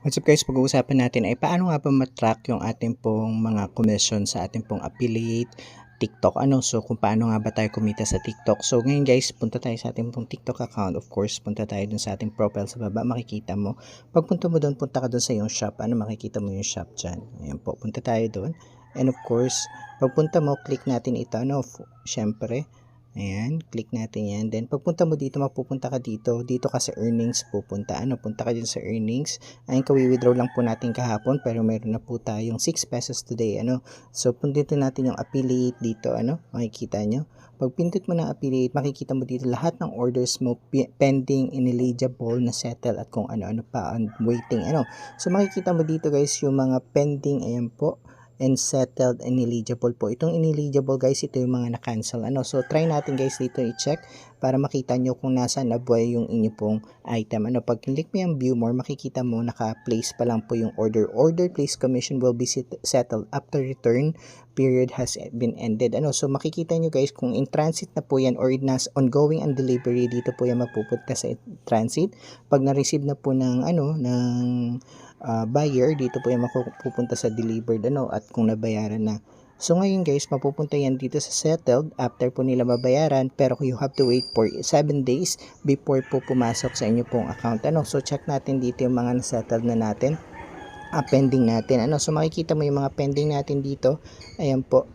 What's up guys, pag-uusapan natin ay paano nga ba matrack yung ating pong mga commission sa ating pong affiliate TikTok. Ano, so kung paano nga ba tayo kumita sa TikTok. So ngayon guys, punta tayo sa ating pong TikTok account. Of course, punta tayo dun sa ating profile sa baba, makikita mo. Pag punta mo dun, punta ka dun sa yung shop. Ano, makikita mo yung shop dyan. Ayan po, punta tayo dun. And of course, pagpunta mo, click natin ito. Ano, syempre, Ayan, click natin yan. Then, pagpunta mo dito, mapupunta ka dito. Dito ka sa earnings pupunta. Ano, punta ka dyan sa earnings. Ayun, kawi-withdraw lang po natin kahapon. Pero meron na po tayong 6 pesos today. Ano, so, punta natin yung affiliate dito. Ano, makikita nyo. Pag pindutin mo ng affiliate, makikita mo dito lahat ng orders mo pending, ineligible, na settle at kung ano-ano pa on waiting. Ano, so makikita mo dito guys yung mga pending. Ayan po and settled and eligible po. Itong ineligible guys, ito yung mga na-cancel. Ano? So, try natin guys dito i-check para makita nyo kung nasa na buhay yung inyo pong item. Ano? Pag click mo yung view more, makikita mo naka-place pa lang po yung order. Order place commission will be settled after return period has been ended. Ano? So, makikita nyo guys kung in transit na po yan or nas ongoing and delivery, dito po yan mapupunta sa transit. Pag na-receive na po ng ano, ng uh, buyer, dito po yung mapupunta sa delivered ano at kung nabayaran na. So ngayon guys, mapupunta yan dito sa settled after po nila mabayaran pero you have to wait for 7 days before po pumasok sa inyo pong account. Ano? So check natin dito yung mga na-settled na natin. Ah, pending natin. Ano? So makikita mo yung mga pending natin dito. Ayan po.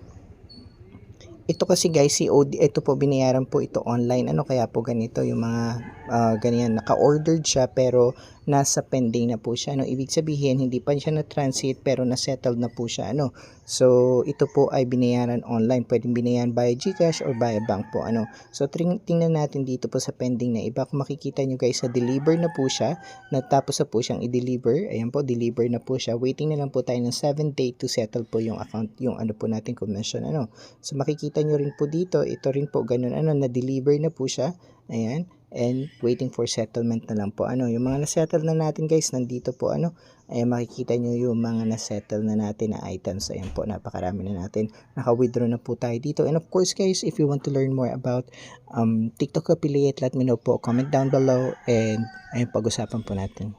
Ito kasi guys, si OD, ito po binayaran po ito online. Ano kaya po ganito yung mga uh, ganyan naka-ordered siya pero nasa pending na po siya. Ano, ibig sabihin, hindi pa siya na-transit pero na-settled na po siya. Ano. So, ito po ay binayaran online. Pwedeng binayaran by Gcash or by bank po. Ano. So, ting tingnan natin dito po sa pending na iba. Kung makikita nyo guys, sa deliver na po siya. Natapos na po siyang i-deliver. Ayan po, deliver na po siya. Waiting na lang po tayo ng 7 day to settle po yung account, yung ano po natin commission. Ano. So, makikita nyo rin po dito, ito rin po ganun. Ano, na-deliver na po siya. Ayan and waiting for settlement na lang po. Ano, yung mga na-settle na natin guys, nandito po ano, ay makikita nyo yung mga na-settle na natin na items. Ayan po, napakarami na natin. Naka-withdraw na po tayo dito. And of course guys, if you want to learn more about um, TikTok affiliate, let me know po. Comment down below and ayun, pag-usapan po natin.